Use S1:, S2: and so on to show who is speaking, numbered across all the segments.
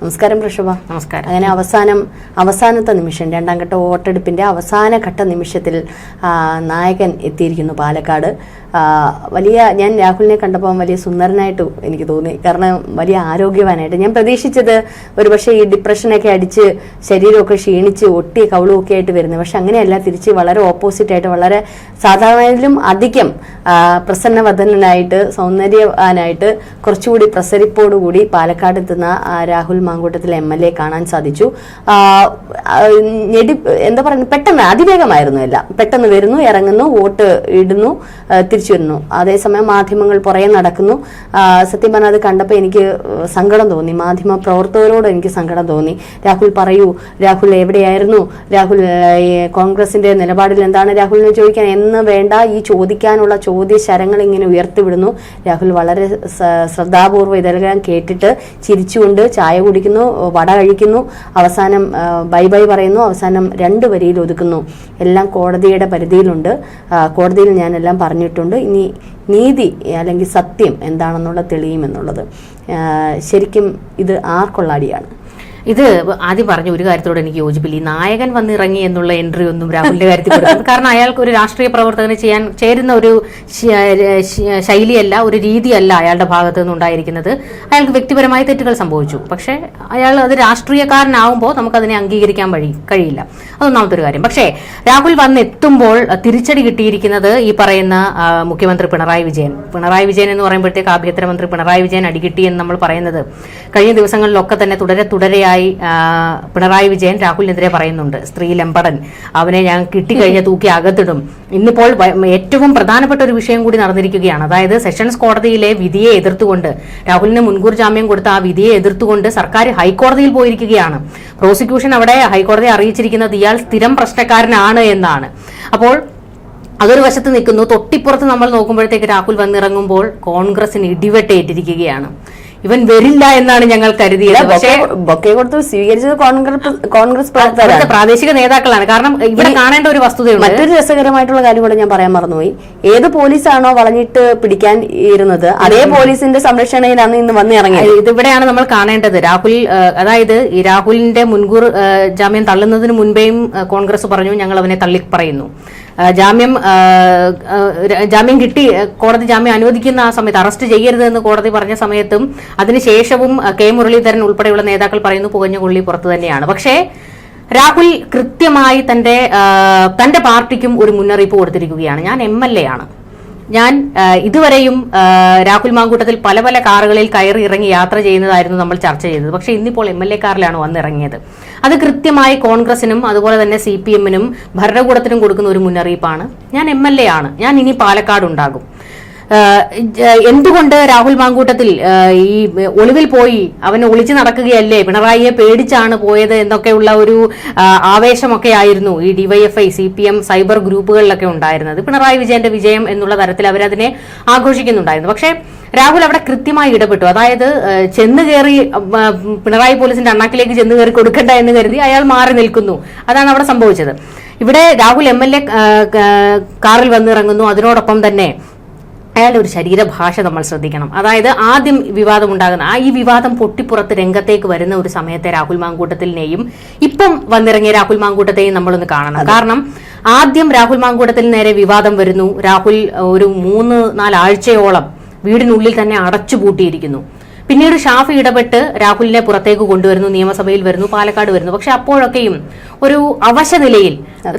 S1: നമസ്കാരം ഋഷഭ
S2: നമസ്കാരം.
S1: അങ്ങനെ അവസാനം അവസാനത്തെ നിമിഷം രണ്ടാം ഘട്ട വോട്ടെടുപ്പിന്റെ അവസാന ഘട്ട നിമിഷത്തിൽ നായകൻ എത്തിയിരിക്കുന്നു പാലക്കാട്. വലിയ ഞാൻ രാഹുലിനെ കണ്ടപ്പോൾ വലിയ സുന്ദരനായിട്ട് എനിക്ക് തോന്നി. കാരണം വലിയ ആരോഗ്യവാനായിട്ട്. ഞാൻ പ്രതീക്ഷിച്ചത് ഒരുപക്ഷെ ഈ ഡിപ്രഷനൊക്കെ അടിച്ച് ശരീരമൊക്കെ ക്ഷീണിച്ച് ഒട്ടി കവളുമൊക്കെ ആയിട്ട് വരുന്നത്. പക്ഷെ അങ്ങനെയല്ല തിരിച്ച് വളരെ ഓപ്പോസിറ്റ് ആയിട്ട് വളരെ സാധാരണയിലും അധികം പ്രസന്നവദനായിട്ട് സൗന്ദര്യവാനായിട്ട് കുറച്ചുകൂടി പ്രസരിപ്പോടുകൂടി പാലക്കാട് എത്തുന്ന ആ, Rahul Mamkootathil M L A കാണാൻ സാധിച്ചു. ഞെടി എന്താ പറയുക പെട്ടെന്ന് അതിവേഗമായിരുന്നു എല്ലാം. പെട്ടെന്ന് വരുന്നു ഇറങ്ങുന്നു വോട്ട് ഇടുന്നു തിരിച്ചു വരുന്നു. അതേസമയം മാധ്യമങ്ങൾ പുറകെ നടക്കുന്നു. സത്യം പറഞ്ഞാൽ അത് കണ്ടപ്പോൾ എനിക്ക് സങ്കടം തോന്നി. മാധ്യമ പ്രവർത്തകരോട് എനിക്ക് സങ്കടം തോന്നി. രാഹുൽ പറയൂ രാഹുൽ എവിടെയായിരുന്നു? രാഹുൽ കോൺഗ്രസിന്റെ നിലപാടിൽ എന്താണ് രാഹുലിനെ ചോദിക്കാൻ? എന്ന് വേണ്ട ഈ ചോദിക്കാനുള്ള ചോദ്യ ശരങ്ങൾ ഇങ്ങനെ ഉയർത്തിവിടുന്നു. രാഹുൽ വളരെ ശ്രദ്ധാപൂർവം ഇതെല്ലാം കേട്ടിട്ട് ചിരിച്ചുകൊണ്ട് ചായ കുടിക്കുന്നു വട കഴിക്കുന്നു അവസാനം ബൈ ബൈ പറയുന്നു അവസാനം രണ്ട് വരിയിൽ ഒതുക്കുന്നു. എല്ലാം കോടതിയുടെ പരിധിയിലുണ്ട്. കോടതിയിൽ ഞാനെല്ലാം പറഞ്ഞിട്ടുണ്ട്. ഇനി നീതി അല്ലെങ്കിൽ സത്യം എന്താണെന്നുള്ള തെളിയുമെന്നുള്ളത് ശരിക്കും ഇത് ആർക്കുള്ള അടിയാണ്?
S2: ഇത് ആദ്യം പറഞ്ഞ ഒരു കാര്യത്തോട് എനിക്ക് യോജിപ്പില്ല. ഈ നായകൻ വന്നിറങ്ങി എന്നുള്ള എൻട്രി ഒന്നും രാഹുലിന്റെ കാര്യത്തിൽ കാരണം അയാൾക്ക് ഒരു രാഷ്ട്രീയ പ്രവർത്തകന് ചെയ്യാൻ ചേരുന്ന ഒരു ശൈലിയല്ല ഒരു രീതിയല്ല അയാളുടെ ഭാഗത്തു നിന്നുണ്ടായിരിക്കുന്നത് അയാൾക്ക് വ്യക്തിപരമായ തെറ്റുകൾ സംഭവിച്ചു. പക്ഷേ അയാൾ അത് രാഷ്ട്രീയക്കാരനാവുമ്പോൾ നമുക്കതിനെ അംഗീകരിക്കാൻ വഴി കഴിയില്ല. അതൊന്നാമത്തെ ഒരു കാര്യം. പക്ഷേ രാഹുൽ വന്നെത്തുമ്പോൾ തിരിച്ചടി കിട്ടിയിരിക്കുന്നത് ഈ പറയുന്ന മുഖ്യമന്ത്രി പിണറായി വിജയൻ. പിണറായി വിജയൻ എന്ന് പറയുമ്പോഴത്തേക്ക് ആഭ്യന്തരമന്ത്രി പിണറായി വിജയൻ അടികിട്ടി എന്ന് നമ്മൾ പറയുന്നത്. കഴിഞ്ഞ ദിവസങ്ങളിലൊക്കെ തന്നെ തുടരെ തുടരെയായി ആ, പിണറായി വിജയൻ രാഹുലിനെതിരെ പറയുന്നുണ്ട് സ്ത്രീ ലമ്പടൻ അവനെ ഞാൻ കിട്ടിക്കഴിഞ്ഞ തൂക്കി അകത്തിടും. ഇന്നിപ്പോൾ ഏറ്റവും പ്രധാനപ്പെട്ട ഒരു വിഷയം കൂടി നടന്നിരിക്കുകയാണ്. അതായത് സെഷൻസ് കോടതിയിലെ വിധിയെ എതിർത്തുകൊണ്ട് രാഹുലിന് മുൻകൂർ ജാമ്യം കൊടുത്ത ആ വിധിയെ എതിർത്തുകൊണ്ട് സർക്കാർ ഹൈക്കോടതിയിൽ പോയിരിക്കുകയാണ്. പ്രോസിക്യൂഷൻ അവിടെ ഹൈക്കോടതിയെ അറിയിച്ചിരിക്കുന്നത് ഇയാൾ സ്ഥിരം പ്രശ്നക്കാരനാണ് എന്നാണ്. അപ്പോൾ അതൊരു വശത്ത് നിൽക്കുന്നു തൊട്ടിപ്പുറത്ത് നമ്മൾ നോക്കുമ്പോഴത്തേക്ക് രാഹുൽ വന്നിറങ്ങുമ്പോൾ കോൺഗ്രസിന് ഇടിവെട്ടേറ്റിരിക്കുകയാണ്. ഇവൻ വരില്ല എന്നാണ് ഞങ്ങൾ കരുതിയത്. പക്ഷേ
S1: ബൊക്കെ കൊടുത്ത് സ്വീകരിച്ചത് കോൺഗ്രസ് കോൺഗ്രസ് പ്രവർത്തകരാണ്.
S2: പ്രാദേശിക നേതാക്കളാണ്. കാരണം ഇവിടെ കാണേണ്ട ഒരു വസ്തുതയുണ്ട്.
S1: മറ്റൊരു രസകരമായിട്ടുള്ള കാര്യം കൂടെ ഞാൻ പറയാൻ മറന്നുപോയി. ഏത് പോലീസാണോ വളഞ്ഞിട്ട് പിടിക്കാൻ ഇരുന്നത് അതേ പോലീസിന്റെ സംരക്ഷണയിലാണ് ഇന്ന് വന്ന് ഇറങ്ങിയത്.
S2: ഇതിവിടെയാണ് നമ്മൾ കാണേണ്ടത്. രാഹുൽ അതായത് ഈ രാഹുലിന്റെ മുൻകൂർ ജാമ്യം തള്ളുന്നതിന് മുൻപേയും കോൺഗ്രസ് പറഞ്ഞു ഞങ്ങൾ അവനെ തള്ളി പറയുന്നു ജാമ്യം ജാമ്യം കിട്ടി കോടതി ജാമ്യം അനുവദിക്കുന്ന ആ സമയത്ത് അറസ്റ്റ് ചെയ്യരുതെന്ന് കോടതി പറഞ്ഞ സമയത്തും അതിനുശേഷവും കെ മുരളീധരൻ ഉൾപ്പെടെയുള്ള നേതാക്കൾ പറയുന്നു പുകഞ്ഞ കൊള്ളി പുറത്തു തന്നെയാണ്. പക്ഷേ രാഹുൽ കൃത്യമായി തന്റെ തന്റെ പാർട്ടിക്കും ഒരു മുന്നറിയിപ്പ് കൊടുത്തിരിക്കുകയാണ്. ഞാൻ എം എൽ എ ആണ്. ഞാൻ ഇതുവരെയും രാഹുൽ മാങ്കൂട്ടത്തിൽ പല പല കാറുകളിൽ കയറി ഇറങ്ങി യാത്ര ചെയ്യുന്നതായിരുന്നു നമ്മൾ ചർച്ച ചെയ്തത്. പക്ഷേ ഇന്നിപ്പോൾ എം എൽ എ കാറിലാണ് വന്നിറങ്ങിയത്. അത് കൃത്യമായി കോൺഗ്രസിനും അതുപോലെ തന്നെ സി പി എമ്മിനും ഭരണകൂടത്തിനും കൊടുക്കുന്ന ഒരു മുന്നറിയിപ്പാണ്. ഞാൻ എം എൽ എ ആണ്. ഞാൻ ഇനി പാലക്കാട് ഉണ്ടാകും. എന്തുകൊണ്ട് രാഹുൽ മാങ്കൂട്ടത്തിൽ ഈ ഒളിവിൽ പോയി അവന് ഒളിച്ചു നടക്കുകയല്ലേ? പിണറായിയെ പേടിച്ചാണ് പോയത് എന്നൊക്കെയുള്ള ഒരു ആവേശമൊക്കെ ആയിരുന്നു ഈ DYFI C P M cyber ഗ്രൂപ്പുകളിലൊക്കെ ഉണ്ടായിരുന്നത്. പിണറായി വിജയന്റെ വിജയം എന്നുള്ള തരത്തിൽ അവരതിനെ ആഘോഷിക്കുന്നുണ്ടായിരുന്നു. പക്ഷേ രാഹുൽ അവിടെ കൃത്യമായി ഇടപെട്ടു. അതായത് ചെന്ന് കയറി പിണറായി പോലീസിന്റെ അണ്ണാക്കിലേക്ക് ചെന്ന് കയറി കൊടുക്കണ്ട എന്ന് കരുതി അയാൾ മാറി നിൽക്കുന്നു. അതാണ് അവിടെ സംഭവിച്ചത്. ഇവിടെ രാഹുൽ എം എൽ എ കാറിൽ വന്നിറങ്ങുന്നു. അതിനോടൊപ്പം തന്നെ അയാളുടെ ഒരു ശരീരഭാഷ നമ്മൾ ശ്രദ്ധിക്കണം. അതായത് ആദ്യം വിവാദം ഉണ്ടാകുന്ന ആ ഈ വിവാദം പൊട്ടിപ്പുറത്ത് രംഗത്തേക്ക് വരുന്ന ഒരു സമയത്തെ രാഹുൽ മാങ്കൂട്ടത്തിനെയും ഇപ്പം വന്നിറങ്ങിയ രാഹുൽ മാങ്കൂട്ടത്തെയും നമ്മളൊന്ന് കാണണം. കാരണം ആദ്യം രാഹുൽ മാങ്കൂട്ടത്തിൽ നേരെ വിവാദം വരുന്നു. രാഹുൽ ഒരു മൂന്ന് നാലാഴ്ചയോളം വീടിനുള്ളിൽ തന്നെ അടച്ചുപൂട്ടിയിരിക്കുന്നു. പിന്നീട് ഷാഫി ഇടപെട്ട് രാഹുലിനെ പുറത്തേക്ക് കൊണ്ടുവരുന്നു നിയമസഭയിൽ വരുന്നു പാലക്കാട് വരുന്നു. പക്ഷെ അപ്പോഴൊക്കെയും ഒരു അവശ നിലയിൽ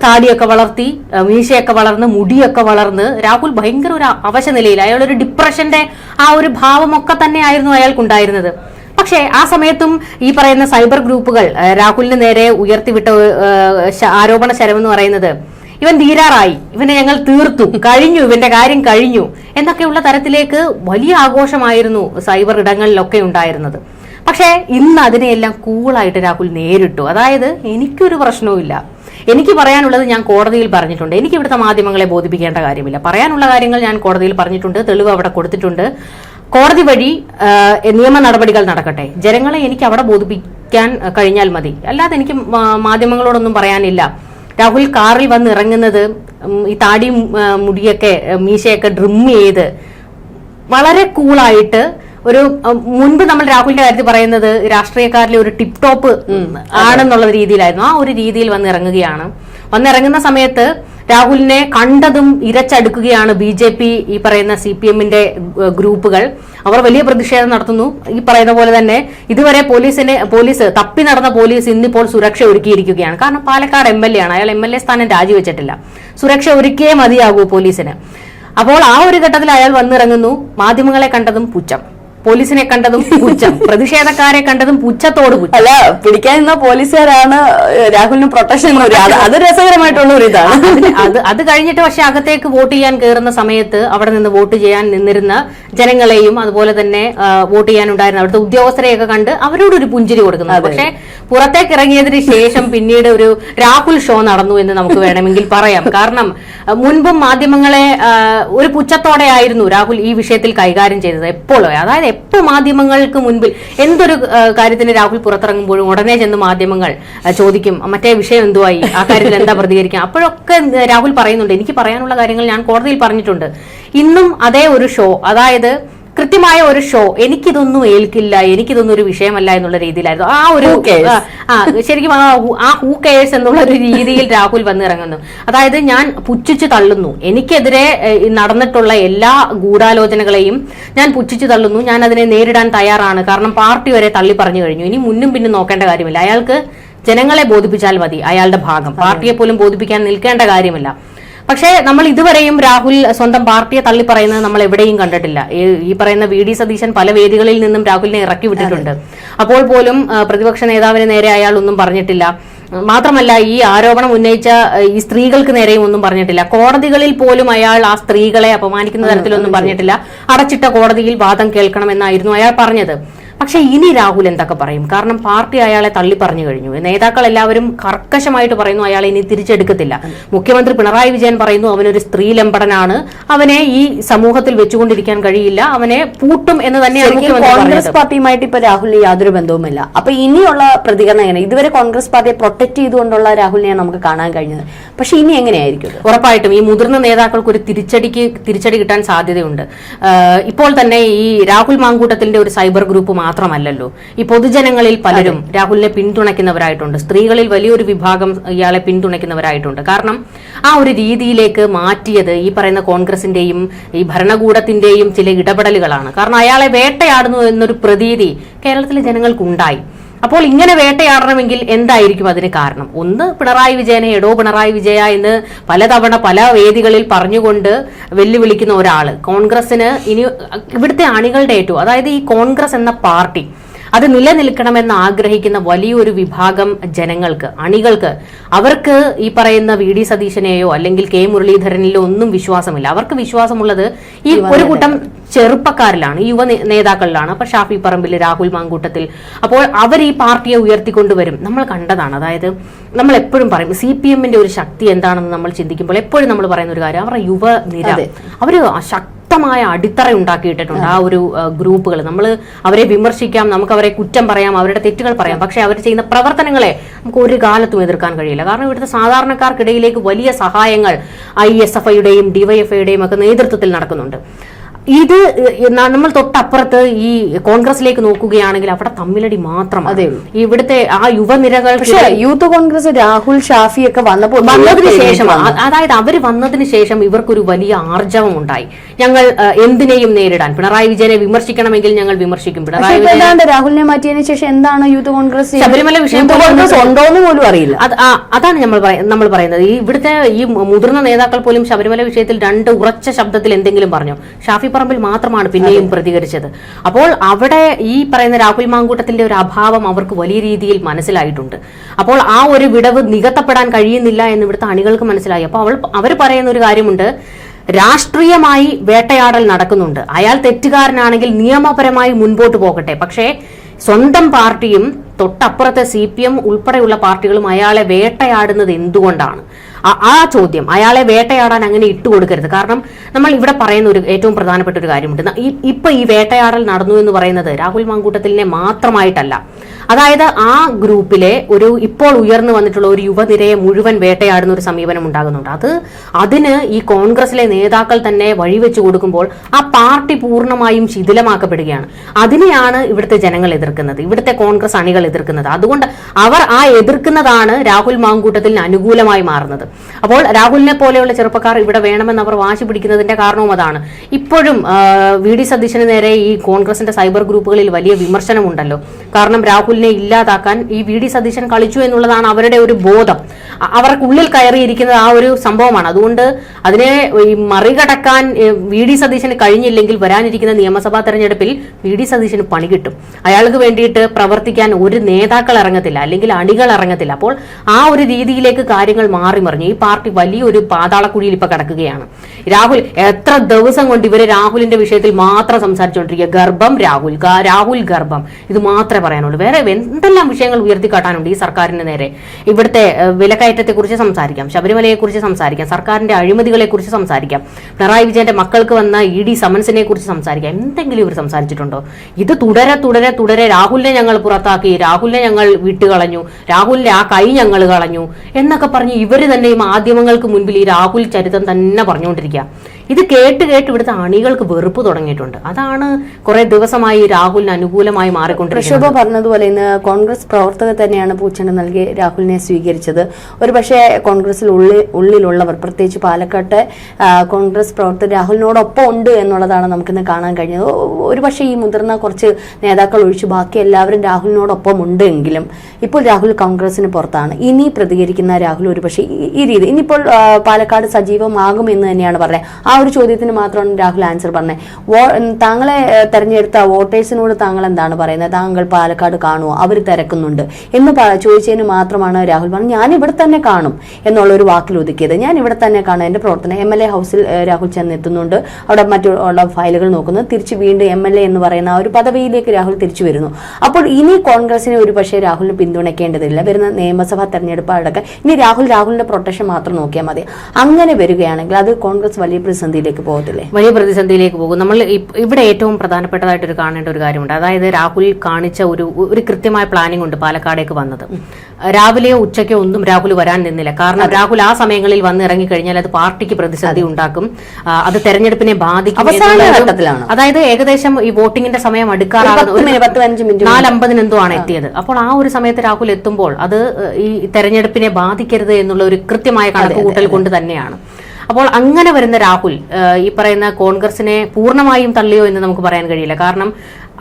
S2: താടിയൊക്കെ വളർത്തി മീശയൊക്കെ വളർന്ന് മുടിയൊക്കെ വളർന്ന് രാഹുൽ ഭയങ്കര ഒരു അവശ നിലയിൽ അയാളൊരു ഡിപ്രഷന്റെ ആ ഒരു ഭാവമൊക്കെ തന്നെയായിരുന്നു അയാൾക്കുണ്ടായിരുന്നത്. പക്ഷേ ആ സമയത്തും ഈ പറയുന്ന സൈബർ ഗ്രൂപ്പുകൾ രാഹുലിന് നേരെ ഉയർത്തിവിട്ട ആരോപണ ശരമെന്ന് പറയുന്നത് ഇവൻ തീരാറായി. ഇവനെ ഞങ്ങൾ തീർത്തു. കഴിഞ്ഞു ഇവന്റെ കാര്യം കഴിഞ്ഞു. എന്നൊക്കെയുള്ള തരത്തിലേക്ക് വലിയ ആഘോഷമായിരുന്നു സൈബർ ഇടങ്ങളിലൊക്കെ ഉണ്ടായിരുന്നത്. പക്ഷേ ഇന്ന് അതിനെയെല്ലാം കൂളായിട്ട് രാഹുൽ നേരിട്ടു. അതായത് എനിക്കൊരു പ്രശ്നവുമില്ല എനിക്ക് പറയാനുള്ളത് ഞാൻ കോടതിയിൽ പറഞ്ഞിട്ടുണ്ട്. എനിക്ക് ഇവിടുത്തെ മാധ്യമങ്ങളെ ബോധിപ്പിക്കേണ്ട കാര്യമില്ല. പറയാനുള്ള കാര്യങ്ങൾ ഞാൻ കോടതിയിൽ പറഞ്ഞിട്ടുണ്ട്. തെളിവ് അവിടെ കൊടുത്തിട്ടുണ്ട്. കോടതി വഴി നിയമ നടപടികൾ നടക്കട്ടെ. ജനങ്ങളെ എനിക്ക് അവിടെ ബോധിപ്പിക്കാൻ കഴിഞ്ഞാൽ മതി. അല്ലാതെ എനിക്ക് മാധ്യമങ്ങളോടൊന്നും പറയാനില്ല. രാഹുൽ കാറിൽ വന്ന് ഇറങ്ങുന്നത് ഈ താടി മുടിയൊക്കെ മീശയൊക്കെ ഡ്രിം ചെയ്ത് വളരെ കൂളായിട്ട് ഒരു മുൻപ് നമ്മൾ രാഹുലിന്റെ കാര്യത്തിൽ പറയുന്നത് രാഷ്ട്രീയക്കാരിലെ ഒരു ടിപ് ടോപ്പ് ആണെന്നുള്ള രീതിയിലായിരുന്നു. ആ ഒരു രീതിയിൽ വന്നിറങ്ങുകയാണ് വന്നിറങ്ങുന്ന സമയത്ത് രാഹുലിനെ കണ്ടതും ഇരച്ചടുക്കുകയാണ് ബി ജെ പി ഈ പറയുന്ന സി പി എമ്മിന്റെ ഗ്രൂപ്പുകൾ. അവർ വലിയ പ്രതിഷേധം നടത്തുന്നു. ഈ പറയുന്ന പോലെ തന്നെ ഇതുവരെ പോലീസിനെ പോലീസ് തപ്പി നടന്ന പോലീസ് ഇന്നിപ്പോൾ സുരക്ഷ ഒരുക്കിയിരിക്കുകയാണ്. കാരണം പാലക്കാട് എം എൽ എ ആണ്. അയാൾ എം എൽ എ സ്ഥാനം രാജിവെച്ചിട്ടില്ല. സുരക്ഷ ഒരുക്കിയേ മതിയാകൂ പോലീസിന്. അപ്പോൾ ആ ഒരു ഘട്ടത്തിൽ അയാൾ വന്നിറങ്ങുന്നു. മാധ്യമങ്ങളെ കണ്ടതും പുച്ഛം. പോലീസിനെ കണ്ടതും പുച്ഛം. പ്രതിഷേധക്കാരെ കണ്ടതും പുച്ഛത്തോട് പുച്ഛം.
S1: അല്ല പിടിക്കാൻ നിന്ന പോലീസുകാരാണ് രാഹുലിന് പ്രൊട്ടക്ഷൻ അത് രസകരമായിട്ടുള്ള ഒരു ഇതാണ്.
S2: അത് അത് കഴിഞ്ഞിട്ട് പക്ഷെ അകത്തേക്ക് വോട്ട് ചെയ്യാൻ കയറുന്ന സമയത്ത് അവിടെ നിന്ന് വോട്ട് ചെയ്യാൻ നിന്നിരുന്ന ജനങ്ങളെയും അതുപോലെ തന്നെ വോട്ട് ചെയ്യാനുണ്ടായിരുന്ന അവിടുത്തെ ഉദ്യോഗസ്ഥരെയൊക്കെ കണ്ട് അവരോടൊരു പുഞ്ചിരി കൊടുക്കുന്നത്. പക്ഷെ പുറത്തേക്ക് ഇറങ്ങിയതിന് ശേഷം പിന്നീട് ഒരു രാഹുൽ ഷോ നടന്നു എന്ന് നമുക്ക് വേണമെങ്കിൽ പറയാം. കാരണം മുൻപും മാധ്യമങ്ങളെ ഒരു പുച്ഛത്തോടെ ആയിരുന്നു രാഹുൽ ഈ വിഷയത്തിൽ കൈകാര്യം ചെയ്തത്. എപ്പോഴോ അതായത് എപ്പോൾ മാധ്യമങ്ങൾക്ക് മുൻപിൽ എന്തൊരു കാര്യത്തിന് രാഹുൽ പുറത്തിറങ്ങുമ്പോഴും ഉടനെ ചെന്ന് മാധ്യമങ്ങൾ ചോദിക്കും മറ്റേ വിഷയം എന്തുവായി? ആ കാര്യത്തിൽ എന്താ പ്രതികരിക്കുക അപ്പോഴൊക്കെ രാഹുൽ പറയുന്നുണ്ട്. എനിക്ക് പറയാനുള്ള കാര്യങ്ങൾ ഞാൻ കോടതിയിൽ പറഞ്ഞിട്ടുണ്ട്. ഇന്നും അതേ ഒരു ഷോ അതായത് കൃത്യമായ ഒരു ഷോ എനിക്കിതൊന്നും ഏൽക്കില്ല എനിക്കിതൊന്നും ഒരു വിഷയമല്ല എന്നുള്ള രീതിയിലായിരുന്നു. ആ ഒരു ശരിക്കും ആ ഹൂ കെയേഴ്സ് എന്നുള്ള ഒരു രീതിയിൽ രാഹുൽ വന്നിറങ്ങുന്നു. അതായത് ഞാൻ പുച്ഛിച്ചു തള്ളുന്നു. എനിക്കെതിരെ നടന്നിട്ടുള്ള എല്ലാ ഗൂഢാലോചനകളെയും ഞാൻ പുച്ഛിച്ചു തള്ളുന്നു. ഞാൻ അതിനെ നേരിടാൻ തയ്യാറാണ്. കാരണം പാർട്ടി വരെ തള്ളി പറഞ്ഞു കഴിഞ്ഞു. ഇനി മുന്നും പിന്നും നോക്കേണ്ട കാര്യമില്ല. അയാൾക്ക് ജനങ്ങളെ ബോധിപ്പിച്ചാൽ മതി. അയാളുടെ ഭാഗം. പാർട്ടിയെ പോലും ബോധിപ്പിക്കാൻ നിൽക്കേണ്ട കാര്യമില്ല. പക്ഷേ നമ്മൾ ഇതുവരെയും രാഹുൽ സ്വന്തം പാർട്ടിയെ തള്ളി പറയുന്നത് നമ്മൾ എവിടെയും കണ്ടിട്ടില്ല. ഈ- പറയുന്ന വി ഡി സതീശൻ പല വേദികളിൽ നിന്നും രാഹുലിനെ ഇറക്കി വിട്ടിട്ടുണ്ട്. അപ്പോൾ പോലും പ്രതിപക്ഷ നേതാവിന് നേരെ അയാൾ ഒന്നും പറഞ്ഞിട്ടില്ല. മാത്രമല്ല ഈ ആരോപണം ഉന്നയിച്ച ഈ സ്ത്രീകൾക്ക് നേരെയും ഒന്നും പറഞ്ഞിട്ടില്ല. കോടതികളിൽ പോലും അയാൾ ആ സ്ത്രീകളെ അപമാനിക്കുന്ന തരത്തിലൊന്നും പറഞ്ഞിട്ടില്ല. അടച്ചിട്ട കോടതിയിൽ വാദം കേൾക്കണമെന്നായിരുന്നു അയാൾ പറഞ്ഞത്. പക്ഷെ ഇനി രാഹുൽ എന്തൊക്കെ പറയും? കാരണം പാർട്ടി അയാളെ തള്ളി പറഞ്ഞു കഴിഞ്ഞു. നേതാക്കൾ എല്ലാവരും കർക്കശമായിട്ട് പറയുന്നു അയാൾ ഇനി തിരിച്ചെടുക്കത്തില്ല. മുഖ്യമന്ത്രി പിണറായി വിജയൻ പറയുന്നു അവനൊരു സ്ത്രീ ലംബടനാണ്. അവനെ ഈ സമൂഹത്തിൽ വെച്ചുകൊണ്ടിരിക്കാൻ കഴിയില്ല. അവനെ പൂട്ടും എന്ന് തന്നെയാണ്
S1: കോൺഗ്രസ് പാർട്ടിയുമായിട്ട് ഇപ്പൊ രാഹുലിന് യാതൊരു ബന്ധവുമില്ല. അപ്പൊ ഇനിയുള്ള പ്രതികരണം എങ്ങനെ? ഇതുവരെ കോൺഗ്രസ് പാർട്ടിയെ പ്രൊട്ടക്ട് ചെയ്തുകൊണ്ടുള്ള രാഹുലിനെയാണ് നമുക്ക് കാണാൻ കഴിഞ്ഞത്. പക്ഷെ ഇനി എങ്ങനെയായിരിക്കും
S2: ഉറപ്പായിട്ടും ഈ മുതിർന്ന നേതാക്കൾക്ക് ഒരു തിരിച്ചടിക്ക് തിരിച്ചടി കിട്ടാൻ സാധ്യതയുണ്ട്. ഇപ്പോൾ തന്നെ ഈ രാഹുൽ മാങ്കൂട്ടത്തിന്റെ ഒരു സൈബർ ഗ്രൂപ്പ് മാത്രമല്ലല്ലോ. ഈ പൊതുജനങ്ങളിൽ പലരും രാഹുലിനെ പിന്തുണയ്ക്കുന്നവരായിട്ടുണ്ട്. സ്ത്രീകളിൽ വലിയൊരു വിഭാഗം ഇയാളെ പിന്തുണയ്ക്കുന്നവരായിട്ടുണ്ട്. കാരണം ആ ഒരു രീതിയിലേക്ക് മാറ്റിയത് ഈ പറയുന്ന കോൺഗ്രസിന്റെയും ഈ ഭരണകൂടത്തിന്റെയും ചില ഇടപെടലുകളാണ്. കാരണം അയാളെ വേട്ടയാടുന്നു എന്നൊരു പ്രതീതി കേരളത്തിലെ ജനങ്ങൾക്കുണ്ടായി. അപ്പോൾ ഇങ്ങനെ വേട്ടയാടണമെങ്കിൽ എന്തായിരിക്കും അതിന് കാരണം? ഒന്ന് പിണറായി വിജയനെ എടോ പിണറായി വിജയ എന്ന് പലതവണ പല വേദികളിൽ പറഞ്ഞുകൊണ്ട് വെല്ലുവിളിക്കുന്ന ഒരാൾ. കോൺഗ്രസിന് ഇനി ഇവിടുത്തെ അണികളുടെ ഏറ്റവും അതായത് ഈ കോൺഗ്രസ് എന്ന പാർട്ടി അത് നിലനിൽക്കണമെന്ന് ആഗ്രഹിക്കുന്ന വലിയൊരു വിഭാഗം ജനങ്ങൾക്ക് അണികൾക്ക് അവർക്ക് ഈ പറയുന്ന വി ഡി സതീശനെയോ അല്ലെങ്കിൽ കെ മുരളീധരനിലോ ഒന്നും വിശ്വാസമില്ല. അവർക്ക് വിശ്വാസമുള്ളത് ഈ ഒരു കൂട്ടം ചെറുപ്പക്കാരിലാണ് യുവ നേതാക്കളിലാണ്. അപ്പൊ ഷാഫി പറമ്പിൽ രാഹുൽ മാങ്കൂട്ടത്തിൽ. അപ്പോൾ അവർ ഈ പാർട്ടിയെ ഉയർത്തിക്കൊണ്ടുവരും. നമ്മൾ കണ്ടതാണ്. അതായത് നമ്മൾ എപ്പോഴും പറയും സി പി എമ്മിന്റെ ഒരു ശക്തി എന്താണെന്ന് നമ്മൾ ചിന്തിക്കുമ്പോൾ എപ്പോഴും നമ്മൾ പറയുന്ന ഒരു കാര്യം അവരുടെ യുവനിര.
S1: അവർ
S2: അവർ ശക്തമായ അടിത്തറ ഉണ്ടാക്കിയിട്ടിട്ടുണ്ട് ആ ഒരു ഗ്രൂപ്പുകൾ നമ്മൾ അവരെ വിമർശിക്കാം നമുക്ക് അവരെ കുറ്റം പറയാം അവരുടെ തെറ്റുകൾ പറയാം. പക്ഷെ അവർ ചെയ്യുന്ന പ്രവർത്തനങ്ങളെ നമുക്ക് ഒരു കാലത്തും എതിർക്കാൻ കഴിയില്ല. കാരണം ഇവിടുത്തെ സാധാരണക്കാർക്കിടയിലേക്ക് വലിയ സഹായങ്ങൾ ഐ എസ് എഫ് ഐയുടെയും ഡിവൈഎഫ്ഐയുടെയും ഒക്കെ നേതൃത്വത്തിൽ നടക്കുന്നുണ്ട്. ഇത് നമ്മൾ തൊട്ടപ്പുറത്ത് ഈ കോൺഗ്രസിലേക്ക് നോക്കുകയാണെങ്കിൽ അവിടെ തമ്മിലടി മാത്രം
S1: അതെ
S2: ഇവിടുത്തെ ആ യുവനിരകൾ
S1: യൂത്ത് കോൺഗ്രസ് രാഹുൽ ഷാഫി ഒക്കെ വന്നപ്പോൾ
S2: വന്നതിന് ശേഷം അതായത് അവർ വന്നതിന് ശേഷം ഇവർക്കൊരു വലിയ ആർജവം ഉണ്ടായി. ഞങ്ങൾ എന്തിനേയും നേരിടാൻ. പിണറായി വിജയനെ വിമർശിക്കണമെങ്കിൽ ഞങ്ങൾ വിമർശിക്കും. പിണറായി വിജയൻ
S1: രാഹുലിനെ മാറ്റിയതിനു ശേഷം എന്താണ് യൂത്ത് കോൺഗ്രസ്
S2: ശബരിമല വിഷയം
S1: കോൺഗ്രസ് ഉണ്ടോന്ന് പോലും അറിയില്ല.
S2: അതാണ് നമ്മൾ നമ്മൾ പറയുന്നത്. ഈ ഇവിടുത്തെ ഈ മുതിർന്ന നേതാക്കൾ പോലും ശബരിമല വിഷയത്തിൽ രണ്ട് ഉറച്ച ശബ്ദത്തിൽ എന്തെങ്കിലും പറഞ്ഞു? ഷാഫി പറമ്പിൽ മാത്രമാണ് പിന്നെയും പ്രതികരിച്ചത്. അപ്പോൾ അവിടെ ഈ പറയുന്ന രാഹുൽ മാങ്കൂട്ടത്തിന്റെ ഒരു അഭാവം അവർക്ക് വലിയ രീതിയിൽ മനസ്സിലായിട്ടുണ്ട്. അപ്പോൾ ആ ഒരു വിടവ് നികത്തപ്പെടാൻ കഴിയുന്നില്ല എന്ന് ഇവിടുത്തെ അണികൾക്ക് മനസ്സിലായി. അപ്പോൾ അവൾ അവർ പറയുന്ന ഒരു കാര്യമുണ്ട്. രാഷ്ട്രീയമായി വേട്ടയാടൽ നടക്കുന്നുണ്ട്. അയാൾ തെറ്റുകാരനാണെങ്കിൽ നിയമപരമായി മുൻപോട്ട് പോകട്ടെ. പക്ഷേ സ്വന്തം പാർട്ടിയും തൊട്ടപ്പുറത്തെ സി പി എം ഉൾപ്പെടെയുള്ള പാർട്ടികളും അയാളെ വേട്ടയാടുന്നത് എന്തുകൊണ്ടാണ്? ആ- ചോദ്യം അയാളെ വേട്ടയാടാൻ അങ്ങനെ ഇട്ട് കൊടുക്കരുത്. കാരണം നമ്മൾ ഇവിടെ പറയുന്ന ഒരു ഏറ്റവും പ്രധാനപ്പെട്ട ഒരു കാര്യമുണ്ട്. ഇപ്പൊ ഈ വേട്ടയാടൽ നടന്നു എന്ന് പറയുന്നത് രാഹുൽ മാങ്കൂട്ടത്തിലിനെ മാത്രമായിട്ടല്ല. അതായത് ആ ഗ്രൂപ്പിലെ ഒരു ഇപ്പോൾ ഉയർന്നു വന്നിട്ടുള്ള ഒരു യുവനിരയെ മുഴുവൻ വേട്ടയാടുന്ന ഒരു സമീപനം ഉണ്ടാകുന്നുണ്ട്. അത് അതിന് ഈ കോൺഗ്രസിലെ നേതാക്കൾ തന്നെ വഴിവെച്ചു കൊടുക്കുമ്പോൾ ആ പാർട്ടി പൂർണമായും ശിഥിലമാക്കപ്പെടുകയാണ്. അതിനെയാണ് ഇവിടുത്തെ ജനങ്ങൾ എതിർക്കുന്നത്. ഇവിടുത്തെ കോൺഗ്രസ് അണികൾ എതിർക്കുന്നത്. അതുകൊണ്ട് അവർ ആ എതിർക്കുന്നതാണ് രാഹുൽ മാങ്കൂട്ടത്തിന് അനുകൂലമായി മാറുന്നത്. അപ്പോൾ രാഹുലിനെ പോലെയുള്ള ചെറുപ്പക്കാർ ഇവിടെ വേണമെന്ന് അവർ വാശി പിടിക്കുന്നതിന്റെ കാരണവും അതാണ്. ഇപ്പോഴും വി ഡി സതീശന് നേരെ ഈ കോൺഗ്രസിന്റെ സൈബർ ഗ്രൂപ്പുകളിൽ വലിയ വിമർശനമുണ്ടല്ലോ. കാരണം രാഹുലിനെ ഇല്ലാതാക്കാൻ ഈ വി ഡി സതീശൻ കളിച്ചു എന്നുള്ളതാണ് അവരുടെ ഒരു ബോധം. അവർക്കുള്ളിൽ കയറിയിരിക്കുന്നത് ആ ഒരു സംഭവമാണ്. അതുകൊണ്ട് അതിനെ മറികടക്കാൻ വി ഡി സതീശന് കഴിഞ്ഞില്ലെങ്കിൽ വരാനിരിക്കുന്ന നിയമസഭാ തെരഞ്ഞെടുപ്പിൽ വി ഡി സതീശന് പണി കിട്ടും. അയാൾക്ക് വേണ്ടിയിട്ട് പ്രവർത്തിക്കാൻ ഒരു നേതാക്കൾ ഇറങ്ങത്തില്ല അല്ലെങ്കിൽ അണികൾ ഇറങ്ങത്തില്ല. അപ്പോൾ ആ ഒരു രീതിയിലേക്ക് കാര്യങ്ങൾ മാറി മറിഞ്ഞു ഈ പാർട്ടി വലിയൊരു പാതാളക്കുഴിയിൽ ഇപ്പൊ കിടക്കുകയാണ്. രാഹുൽ എത്ര ദിവസം കൊണ്ട് ഇവർ രാഹുലിന്റെ വിഷയത്തിൽ മാത്രം സംസാരിച്ചുകൊണ്ടിരിക്കുക ഗർഭം രാഹുൽ രാഹുൽ ഗർഭം. ഇത് മാത്രമേ പറയാനുള്ളൂ. വേറെ എന്തെല്ലാം വിഷയങ്ങൾ ഉയർത്തിക്കാട്ടാനുണ്ട് ഈ സർക്കാരിന് നേരെ? ഇവിടുത്തെ വിലക്കയറ്റത്തെ വിലക്കയറ്റത്തെക്കുറിച്ച് സംസാരിക്കാം. ശബരിമലയെക്കുറിച്ച് സംസാരിക്കാം. സർക്കാരിന്റെ അഴിമതികളെ കുറിച്ച് സംസാരിക്കാം. പിണറായി വിജയന്റെ മക്കൾക്ക് വന്ന ഇ ഡി സമൻസിനെ കുറിച്ച് സംസാരിക്കാം. എന്തെങ്കിലും ഇവർ സംസാരിച്ചിട്ടുണ്ടോ? ഇത് തുടരെ തുടരെ തുടരെ രാഹുലിനെ ഞങ്ങൾ പുറത്താക്കി രാഹുലിനെ ഞങ്ങൾ വിട്ടുകളഞ്ഞു രാഹുലിന്റെ ആ കൈ ഞങ്ങൾ കളഞ്ഞു എന്നൊക്കെ പറഞ്ഞ് ഇവർ തന്നെ ഈ മാധ്യമങ്ങൾക്ക് മുൻപിൽ ഈ രാഹുൽ ചരിത്രം തന്നെ പറഞ്ഞുകൊണ്ടിരിക്കുക. ഇത് കേട്ട് കേട്ട് ഇവിടുത്തെ അണികൾക്ക് വെറുപ്പ് തുടങ്ങിയിട്ടുണ്ട്. അതാണ് കുറെ ദിവസമായി രാഹുലിന് അനുകൂലമായി മാറിക്കൊണ്ടിരിക്കുന്നത്.
S1: ഋഷഭ പറഞ്ഞതുപോലെ ഇന്ന് കോൺഗ്രസ് പ്രവർത്തകർ തന്നെയാണ് പൂച്ചെണ്ട് നൽകി രാഹുലിനെ സ്വീകരിച്ചത്. ഒരു പക്ഷേ കോൺഗ്രസിൽ ഉള്ളിൽ ഉള്ളിലുള്ളവർ പ്രത്യേകിച്ച് പാലക്കാട്ടെ കോൺഗ്രസ് പ്രവർത്തകർ രാഹുലിനോടൊപ്പം ഉണ്ട് എന്നുള്ളതാണ് നമുക്കിന്ന് കാണാൻ കഴിഞ്ഞത്. ഒ- ഒരു പക്ഷേ ഈ മുതിർന്ന കുറച്ച് നേതാക്കൾ ഒഴിച്ച് ബാക്കി എല്ലാവരും രാഹുലിനോടൊപ്പം ഉണ്ട് എങ്കിലും ഇപ്പോൾ രാഹുൽ കോൺഗ്രസിന് പുറത്താണ്. ഇനി പ്രതികരിക്കുന്ന രാഹുൽ ഒരു പക്ഷേ ഈ- ഈ രീതി ഇനിയിപ്പോൾ പാലക്കാട് സജീവമാകും എന്ന് തന്നെയാണ് പറയുന്നത് ആ ഒരു ചോദ്യത്തിന് മാത്രമാണ് രാഹുൽ ആൻസർ പറഞ്ഞത് താങ്കളെ തെരഞ്ഞെടുത്ത വോട്ടേഴ്സിനോട് താങ്കൾ എന്താണ് പറയുന്നത്? താങ്കൾ പാലക്കാട് കാണുമോ അവർ തിരക്കുന്നുണ്ട്. എന്ന് ചോദിച്ചതിന് മാത്രമാണ് രാഹുൽ പറഞ്ഞത്. ഞാൻ ഇവിടെ തന്നെ കാണും എന്നുള്ള ഒരു വാക്കിൽ ഒതുക്കിയത്. ഞാൻ ഇവിടെ തന്നെ കാണും. എന്റെ പ്രവർത്തനം എം എൽ എ ഹൗസിൽ രാഹുൽ ചെന്നെത്തുന്നുണ്ട്. അവിടെ മറ്റുള്ള ഫയലുകൾ നോക്കുന്നു. തിരിച്ച് വീണ്ടും എം എൽ എ എന്ന് പറയുന്ന ആ ഒരു പദവിയിലേക്ക് രാഹുൽ തിരിച്ചു വരുന്നു. അപ്പോൾ ഇനി കോൺഗ്രസിനെ ഒരു പക്ഷേ രാഹുലിന് പിന്തുണയ്ക്കേണ്ടതില്ല. വരുന്ന നിയമസഭാ തെരഞ്ഞെടുപ്പ് അടക്കം. ഇനി രാഹുൽ രാഹുലിന്റെ പ്രൊട്ടക്ഷൻ മാത്രം നോക്കിയാൽ മതി. അങ്ങനെ വരികയാണെങ്കിൽ അത് കോൺഗ്രസ് വലിയ പ്രതിസന്ധിയിലേക്ക് പോകത്തില്ലേ?
S2: വലിയ പ്രതിസന്ധിയിലേക്ക് പോകും. നമ്മൾ ഇവിടെ ഏറ്റവും പ്രധാനപ്പെട്ടതായിട്ട് ഒരു കാണേണ്ട ഒരു കാര്യമുണ്ട്. അതായത് രാഹുൽ കാണിച്ച ഒരു ഒരു കൃത്യമായ പ്ലാനിംഗ് ഉണ്ട് പാലക്കാടേക്ക് വന്നത്. രാവിലെയോ ഉച്ചയ്ക്കോ ഒന്നും രാഹുൽ വരാൻ നിന്നില്ല. കാരണം രാഹുൽ ആ സമയങ്ങളിൽ വന്ന് ഇറങ്ങിക്കഴിഞ്ഞാൽ അത് പാർട്ടിക്ക് പ്രതിസന്ധി ഉണ്ടാക്കും. അത് തെരഞ്ഞെടുപ്പിനെ ബാധിക്കും അതായത് ഏകദേശം ഈ വോട്ടിംഗിന്റെ സമയം അടുക്കാറാകുന്ന നാലമ്പതിന് എന്തോ ആണ് എത്തിയത്. അപ്പോൾ ആ ഒരു സമയത്ത് രാഹുൽ എത്തുമ്പോൾ അത് ഈ തെരഞ്ഞെടുപ്പിനെ ബാധിക്കരുത് എന്നുള്ള ഒരു കൃത്യമായ കണക്ക് കൂട്ടൽ കൊണ്ട് തന്നെയാണ്. അപ്പോൾ അങ്ങനെ വരുന്ന രാഹുൽ ഈ പറയുന്ന കോൺഗ്രസിനെ പൂർണമായും തള്ളിയോ എന്ന് നമുക്ക് പറയാൻ കഴിയില്ല. കാരണം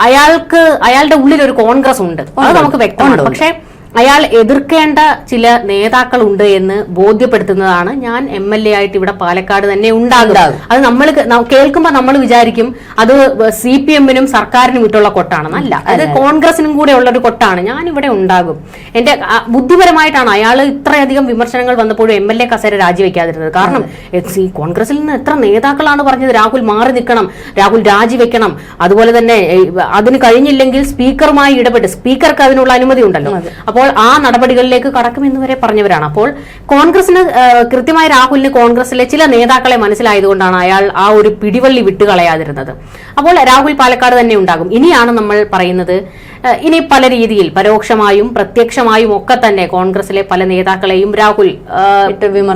S2: അയാൾക്ക് അയാളുടെ ഉള്ളിൽ ഒരു കോൺഗ്രസ് ഉണ്ട്. അത് നമുക്ക് വ്യക്തമാണ്. പക്ഷേ അയാൾ എതിർക്കേണ്ട ചില നേതാക്കളുണ്ട് എന്ന് ബോധ്യപ്പെടുത്തുന്നതാണ് ഞാൻ എം എൽ എ ആയിട്ട് ഇവിടെ പാലക്കാട് തന്നെ ഉണ്ടാകും. അത് നമ്മൾ കേൾക്കുമ്പോൾ നമ്മൾ വിചാരിക്കും അത് സി പി എമ്മിനും സർക്കാരിനും വിട്ടുള്ള കൊട്ടാണെന്നല്ല. അത് കോൺഗ്രസിനും കൂടെ ഉള്ള ഒരു കൊട്ടാണ്. ഞാൻ ഇവിടെ ഉണ്ടാകും. എന്റെ ബുദ്ധിപരമായിട്ടാണ് അയാൾ ഇത്രയധികം വിമർശനങ്ങൾ വന്നപ്പോഴും എം എൽ എ കസേര രാജിവെക്കാതിരുന്നത്. കാരണം കോൺഗ്രസിൽ നിന്ന് എത്ര നേതാക്കളാണ് പറഞ്ഞത്? രാഹുൽ മാറി നിൽക്കണം രാഹുൽ രാജിവെക്കണം. അതുപോലെ തന്നെ അതിന് കഴിഞ്ഞില്ലെങ്കിൽ സ്പീക്കറുമായി ഇടപെട്ട് സ്പീക്കർക്ക് അതിനുള്ള അനുമതി ഉണ്ടല്ലോ അപ്പോൾ ആ നടപടികളിലേക്ക് കടക്കുമെന്ന് വരെ പറഞ്ഞവരാണ്. അപ്പോൾ കോൺഗ്രസിന് കൃത്യമായ രാഹുലിന് കോൺഗ്രസിലെ ചില നേതാക്കളെ മനസ്സിലായതുകൊണ്ടാണ് അയാൾ ആ ഒരു പിടിവള്ളി വിട്ടുകളയാതിരുന്നത്. അപ്പോൾ രാഹുൽ പാലക്കാട് തന്നെ ഉണ്ടാകും. ഇനിയാണ് നമ്മൾ പറയുന്നത് ഇനി പല രീതിയിൽ പരോക്ഷമായും പ്രത്യക്ഷമായും ഒക്കെ തന്നെ കോൺഗ്രസിലെ പല നേതാക്കളെയും രാഹുൽ.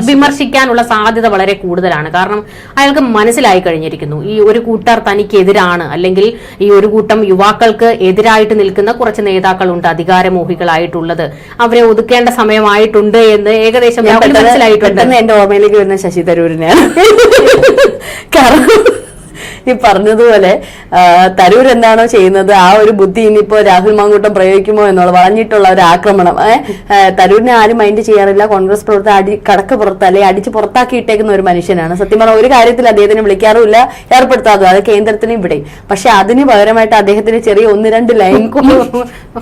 S2: വിമർശിക്കാനുള്ള സാധ്യത വളരെ കൂടുതലാണ്. കാരണം അയാൾക്ക് മനസ്സിലായി കഴിഞ്ഞിരിക്കുന്നു. ഈ ഒരു കൂട്ടർ തനിക്കെതിരാണ്. അല്ലെങ്കിൽ ഈ ഒരു കൂട്ടം യുവാക്കൾക്ക് എതിരായിട്ട് നിൽക്കുന്ന കുറച്ച് നേതാക്കളുണ്ട് അധികാരമോഹികളായിട്ടുള്ളത്. അവരെ ഒതുക്കേണ്ട സമയമായിട്ടുണ്ട് എന്ന് ഏകദേശം മനസ്സിലായിട്ടുണ്ട്.
S1: എന്റെ ഓർമ്മയിലേക്ക് വരുന്ന ശശി തരൂരിനെയാണ്. കാരണം ഈ പറഞ്ഞതുപോലെ തരൂർ എന്താണോ ചെയ്യുന്നത് ആ ഒരു ബുദ്ധി ഇനിയിപ്പോ രാഹുൽ മാങ്കൂട്ടം പ്രയോഗിക്കുമോ എന്നുള്ള വളഞ്ഞിട്ടുള്ള ഒരു ആക്രമണം. തരൂരിനെ ആരും മൈൻഡ് ചെയ്യാറില്ല. കോൺഗ്രസ് പ്രവർത്തകർ അടി കടക്ക് പുറത്ത് അല്ലെ അടിച്ച് പുറത്താക്കിയിട്ടേക്കുന്ന ഒരു മനുഷ്യനാണ്. സത്യം പറഞ്ഞാൽ ഒരു കാര്യത്തിൽ അദ്ദേഹത്തിന് വിളിക്കാറുമില്ല ഏർപ്പെടുത്താതും അത് കേന്ദ്രത്തിന് ഇവിടെ പക്ഷെ അതിന് പകരമായിട്ട് അദ്ദേഹത്തിന് ചെറിയ ഒന്ന് രണ്ട് ലൈൻ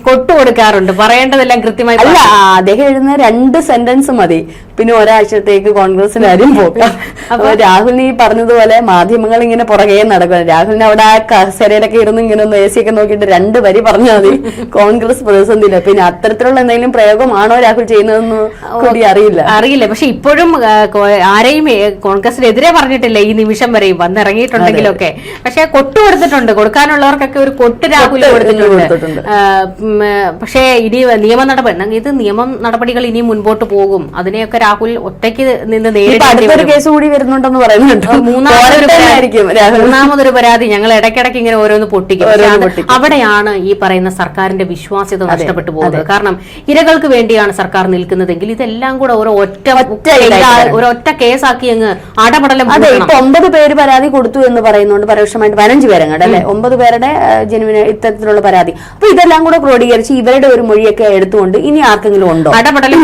S2: കൊട്ടു കൊടുക്കാറുണ്ട് പറയേണ്ടതെല്ലാം കൃത്യമായി
S1: അല്ല അദ്ദേഹം എഴുതുന്ന രണ്ട് സെന്റൻസ് മതി. പിന്നെ ഒരാഴ്ചത്തേക്ക് കോൺഗ്രസിന് ആരും പോകാം. അപ്പൊ രാഹുലിന് ഈ പറഞ്ഞതുപോലെ മാധ്യമങ്ങൾ ഇങ്ങനെ പുറകെ നടക്കുക രാഹുലിന് അവിടെ ആ കസേരയിലൊക്കെ ഇരുന്ന് ഇങ്ങനെ ഒന്ന് എ സി ഒക്കെ നോക്കിയിട്ട് രണ്ട് വരി പറഞ്ഞാൽ മതി. കോൺഗ്രസ് പ്രതിസന്ധിയില്ല പിന്നെ അത്തരത്തിലുള്ള എന്തെങ്കിലും പ്രയോഗമാണോ രാഹുൽ ചെയ്യുന്നതെന്ന് കൂടി അറിയില്ല.
S2: അറിയില്ല. പക്ഷെ ഇപ്പോഴും ആരെയും കോൺഗ്രസിനെതിരെ പറഞ്ഞിട്ടില്ല ഈ നിമിഷം വരെയും വന്നിറങ്ങിയിട്ടുണ്ടെങ്കിലൊക്കെ. പക്ഷെ കൊട്ടു കൊടുത്തിട്ടുണ്ട്. കൊടുക്കാനുള്ളവർക്കൊക്കെ ഒരു കൊട്ട് രാഹുൽ കൊടുത്തിട്ടുണ്ട്. പക്ഷേ ഇനി നിയമ നടപടി ഇത് നിയമം നടപടികൾ ഇനി മുൻപോട്ട് പോകും. അതിനെയൊക്കെ രാഹുൽ ഒറ്റയ്ക്ക് നിന്ന് നേരിട്ട്
S1: കേസ് കൂടി വരുന്നുണ്ടെന്ന് പറയുന്നുണ്ട്.
S2: മൂന്നാമതൊരു പരാതി. ഞങ്ങൾ ഇടയ്ക്കിടയ്ക്ക് ഇങ്ങനെ ഓരോന്ന് പൊട്ടിക്കും. അവിടെയാണ് ഈ പറയുന്ന സർക്കാരിന്റെ വിശ്വാസ്യത നഷ്ടപ്പെട്ടു പോകുന്നത്. കാരണം ഇരകൾക്ക് വേണ്ടിയാണ് സർക്കാർ നിൽക്കുന്നതെങ്കിൽ ഇതെല്ലാം കൂടെ ഒരു ഒറ്റ ഒരൊറ്റ കേസാക്കി അങ്ങ് അടപടലം
S1: അതെ. ഇപ്പൊ ഒമ്പത് പേര് പരാതി കൊടുത്തു എന്ന് പറയുന്നുണ്ട് പരോക്ഷമായിട്ട് പതിനഞ്ച് പേരങ്ങട് അല്ലെ? ഒമ്പത് പേരുടെ ജനുവിന് ഇത്തരത്തിലുള്ള പരാതി. അപ്പൊ ഇതെല്ലാം കൂടെ ക്രോഡീകരിച്ച് ഇവരുടെ ഒരു മൊഴിയൊക്കെ എടുത്തുകൊണ്ട് ഇനി ആർക്കെങ്കിലും ഉണ്ടോ?
S2: അടപടലം.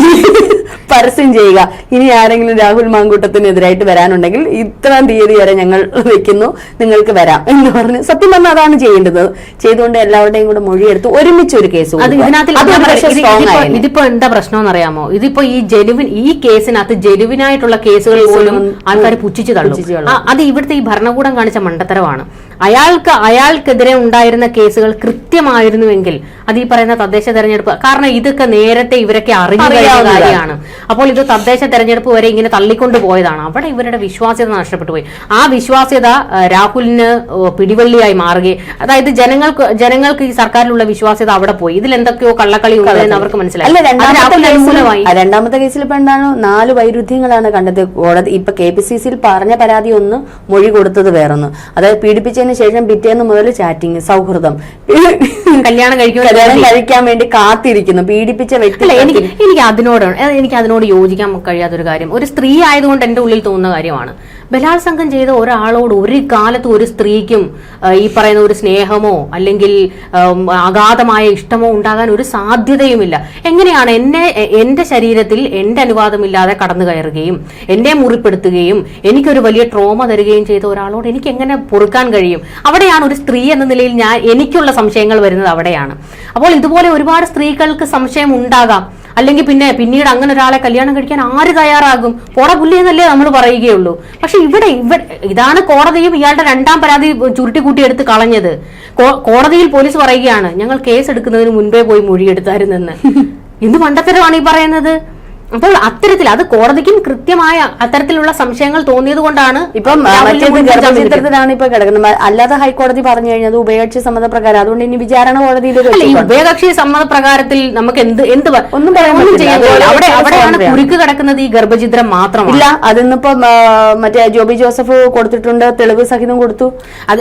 S1: പരസ്യം ചെയ്യുക. ഇനി ആരെങ്കിലും രാഹുൽ മാങ്കൂട്ടത്തിനെതിരായിട്ട് വരാനുണ്ടെങ്കിൽ ഇത്രയും തീയതി വരെ ഞങ്ങൾ വെക്കുന്നു. നിങ്ങൾക്ക് വരാം എന്ന് പറഞ്ഞ് സത്യം പറഞ്ഞാൽ അതാണ് ചെയ്യേണ്ടത്. ചെയ്തുകൊണ്ട് എല്ലാവരുടെയും കൂടെ മൊഴിയെടുത്ത് ഒരുമിച്ച് ഒരു കേസ്
S2: ഇതിപ്പോ- എന്താ പ്രശ്നം അറിയാമോ ഇതിപ്പോ ഈ ജെലുവിൻ ഈ കേസിനകത്ത് ജെലുവിനായിട്ടുള്ള കേസുകൾ പോലും ആൾക്കാർ പുച്ഛിച്ച് തള്ളും. അത് ഇവിടുത്തെ ഈ ഭരണകൂടം കാണിച്ച മണ്ടത്തരമാണ്. അയാൾക്ക് അയാൾക്കെതിരെ ഉണ്ടായിരുന്ന കേസുകൾ കൃത്യമായിരുന്നുവെങ്കിൽ അത് ഈ പറയുന്ന തദ്ദേശ തെരഞ്ഞെടുപ്പ് കാരണം ഇതൊക്കെ നേരത്തെ ഇവരൊക്കെ അറിഞ്ഞു കാര്യമാണ്. അപ്പോൾ ഇത് തദ്ദേശ തെരഞ്ഞെടുപ്പ് വരെ ഇങ്ങനെ തള്ളിക്കൊണ്ട് പോയതാണ്. അവിടെ ഇവരുടെ വിശ്വാസ്യത നഷ്ടപ്പെട്ടു പോയി. ആ വിശ്വാസ്യത രാഹുലിന് പിടിവള്ളിയായി മാറുകയും. അതായത് ജനങ്ങൾക്ക് ജനങ്ങൾക്ക് ഈ സർക്കാരിലുള്ള വിശ്വാസ്യത അവിടെ പോയി. ഇതിൽ എന്തൊക്കെയോ കള്ളക്കളി ഉള്ളതെന്ന് അവർക്ക് മനസ്സിലായി.
S1: രണ്ടാമത്തെ കേസിൽ ഇപ്പൊ എന്താണ്? നാല് വൈരുദ്ധ്യങ്ങളാണ് കണ്ടത്. കോടതി ഇപ്പൊ കെ പി സി സിയിൽ പറഞ്ഞ പരാതി ഒന്ന് മൊഴി കൊടുത്തത് വേറൊന്ന്. അതായത് പീഡിപ്പിച്ചതിന് ശേഷം പിറ്റേന്ന് മുതൽ ചാറ്റിങ് സൗഹൃദം.
S2: കല്യാണം
S1: കല്യാണം കഴിക്കാൻ വേണ്ടി കാത്തിരിക്കുന്നു. പീഡിപ്പിച്ച വ്യക്തി
S2: എനിക്ക് എനിക്ക് അതിനോട് എനിക്ക് അതിനോട് യോജിക്കാൻ കഴിയാത്തൊരു കാര്യം. ഒരു സ്ത്രീ ആയതുകൊണ്ട് എന്റെ ഉള്ളിൽ തോന്നുന്ന കാര്യമാണ്. ബലാത്സംഗം ചെയ്ത ഒരാളോട് ഒരു കാലത്ത് ഒരു സ്ത്രീക്കും ഈ പറയുന്ന ഒരു സ്നേഹമോ അല്ലെങ്കിൽ അഗാധമായ ഇഷ്ടമോ ഉണ്ടാകാൻ ഒരു സാധ്യതയുമില്ല. എങ്ങനെയാണ് എന്നെ എന്റെ ശരീരത്തിൽ എന്റെ അനുവാദമില്ലാതെ കടന്നു കയറുകയും എന്നെ മുറിപ്പെടുത്തുകയും എനിക്കൊരു വലിയ ട്രോമ തരികയും ചെയ്ത ഒരാളോട് എനിക്ക് എങ്ങനെ പൊറുക്കാൻ കഴിയും? അവിടെയാണ് ഒരു സ്ത്രീ എന്ന നിലയിൽ ഞാൻ എനിക്കുള്ള സംശയങ്ങൾ വരുന്നത് അവിടെയാണ്. അപ്പോൾ ഇതുപോലെ ഒരുപാട് സ്ത്രീകൾക്ക് സംശയം ഉണ്ടാകാം. അല്ലെങ്കിൽ പിന്നെ പിന്നീട് അങ്ങനെ ഒരാളെ കല്യാണം കഴിക്കാൻ ആര് തയ്യാറാകും? പോട പുല്ലി എന്നല്ലേ നമ്മൾ പറയുകയുള്ളൂ. പക്ഷെ ഇവിടെ ഇവിടെ ഇതാണ് കോടതിയും ഇയാളുടെ രണ്ടാം പരാതി ചുരുട്ടി കൂട്ടി എടുത്ത് കളഞ്ഞത് കോടതിയിൽ പോലീസ് പറയുകയാണ് ഞങ്ങൾ കേസ് എടുക്കുന്നതിന് മുൻപേ പോയി മൊഴിയെടുത്തായിരുന്നെന്ന്. എന്ത് മണ്ടത്തരമാണ് ഈ പറയുന്നത്. അപ്പോൾ അത്തരത്തിൽ അത് കോടതിക്കും കൃത്യമായ അത്തരത്തിലുള്ള സംശയങ്ങൾ തോന്നിയത് കൊണ്ടാണ്
S1: ഇപ്പം. ഗർഭചിത്രത്തിലാണ് ഇപ്പൊ കിടക്കുന്നത്. അല്ലാതെ ഹൈക്കോടതി പറഞ്ഞു കഴിഞ്ഞത് സമ്മത പ്രകാരം അതുകൊണ്ട് ഇനി വിചാരണ കോടതി
S2: ഉഭയകക്ഷി സമ്മത
S1: പ്രകാരത്തിൽ
S2: ഉഭയകക്ഷി സമ്മതപ്രകാരത്തിൽ നമുക്ക് എന്ത് എന്ത്
S1: ഒന്നും
S2: അവിടെ അവിടെയാണ്. കുരുക്ക് കിടക്കുന്നത് ഈ ഗർഭചിത്രം മാത്രം
S1: ഇല്ല അതിന്നിപ്പം മറ്റേ ജോബി ജോസഫ് കൊടുത്തിട്ടുണ്ട് തെളിവ് സഹിതം കൊടുത്തു.
S2: അത്